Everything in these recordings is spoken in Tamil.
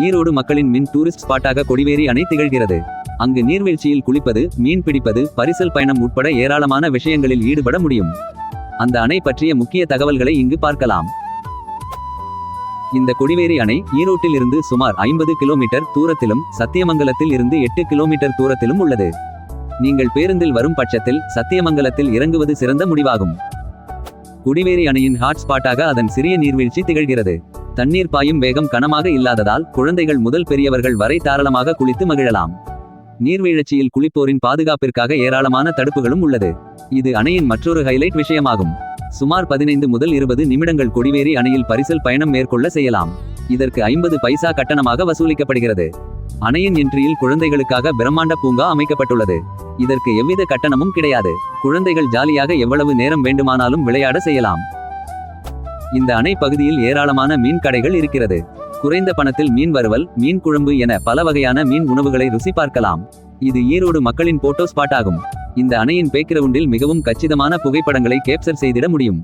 ஈரோடு மக்களின் மின் டூரிஸ்ட் ஸ்பாட்டாக கொடிவேரி அணை திகழ்கிறது. அங்கு நீர்வீழ்ச்சியில் குளிப்பது மீன் பிடிப்பது பரிசல் பயணம் உட்பட ஏராளமான விஷயங்களில் ஈடுபட முடியும். அந்த அணை பற்றிய முக்கிய தகவல்களை இங்கு பார்க்கலாம். இந்த கொடிவேரி அணை ஈரோட்டில் இருந்து சுமார் ஐம்பது கிலோமீட்டர் தூரத்திலும் சத்தியமங்கலத்தில் இருந்து எட்டு கிலோமீட்டர் தூரத்திலும் உள்ளது. நீங்கள் பேருந்தில் வரும் பட்சத்தில் சத்தியமங்கலத்தில் இறங்குவது சிறந்த முடிவாகும். குடிவேரி அணையின் ஹாட்ஸ்பாட்டாக அதன் சிறிய நீர்வீழ்ச்சி திகழ்கிறது. தண்ணீர் பாயும் வேகம் கனமாக இல்லாததால் குழந்தைகள் முதல் பெரியவர்கள் வரை தாராளமாக குளித்து மகிழலாம். நீர்வீழ்ச்சியில் குளிப்போரின் பாதுகாப்பிற்காக ஏராளமான தடுப்புகளும் உள்ளது. இது அணையின் மற்றொரு ஹைலைட் விஷயமாகும். சுமார் பதினைந்து முதல் இருபது நிமிடங்கள் கொடிவேரி அணையில் பரிசல் பயணம் மேற்கொள்ள செய்யலாம். இதற்கு ஐம்பது பைசா கட்டணமாக வசூலிக்கப்படுகிறது. அணையின் என்ட்ரியில் குழந்தைகளுக்காக பிரம்மாண்ட பூங்கா அமைக்கப்பட்டுள்ளது. இதற்கு எவ்வித கட்டணமும் கிடையாது. குழந்தைகள் ஜாலியாக எவ்வளவு நேரம் வேண்டுமானாலும் விளையாட செய்யலாம். இந்த அணை பகுதியில் ஏராளமான மீன் கடைகள் இருக்கிறது. குறைந்த பணத்தில் மீன் வறுவல் மீன் குழம்பு என பல வகையான மீன் உணவுகளை ருசி பார்க்கலாம். இது ஈரோடு மக்களின் போட்டோ ஸ்பாட் ஆகும். இந்த அணையின் பேக்கிரவுண்டில் மிகவும் கச்சிதமான புகைப்படங்களை கேப்சர் செய்திட முடியும்.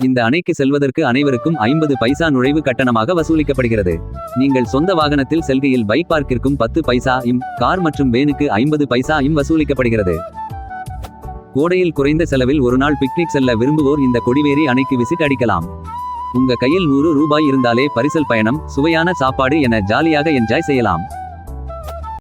இந்த அணைக்கு செல்வதற்கு அனைவருக்கும் ஐம்பது பைசா நுழைவு கட்டணமாக வசூலிக்கப்படுகிறது. நீங்கள் சொந்த வாகனத்தில் செல்கையில் பைக் பார்க்கிற்கும் பத்து பைசா இம் கார் மற்றும் வேனுக்கு ஐம்பது பைசா இம் வசூலிக்கப்படுகிறது. கோடையில் குறைந்த செலவில் ஒரு நாள் பிக்னிக் செல்ல விரும்புவோர் இந்த கொடிவேரி அணைக்கு விசிட் அடிக்கலாம். உங்க கையில் நூறு ரூபாய் இருந்தாலே பரிசல் பயணம் சுவையான சாப்பாடு என ஜாலியாக என்ஜாய் செய்யலாம்.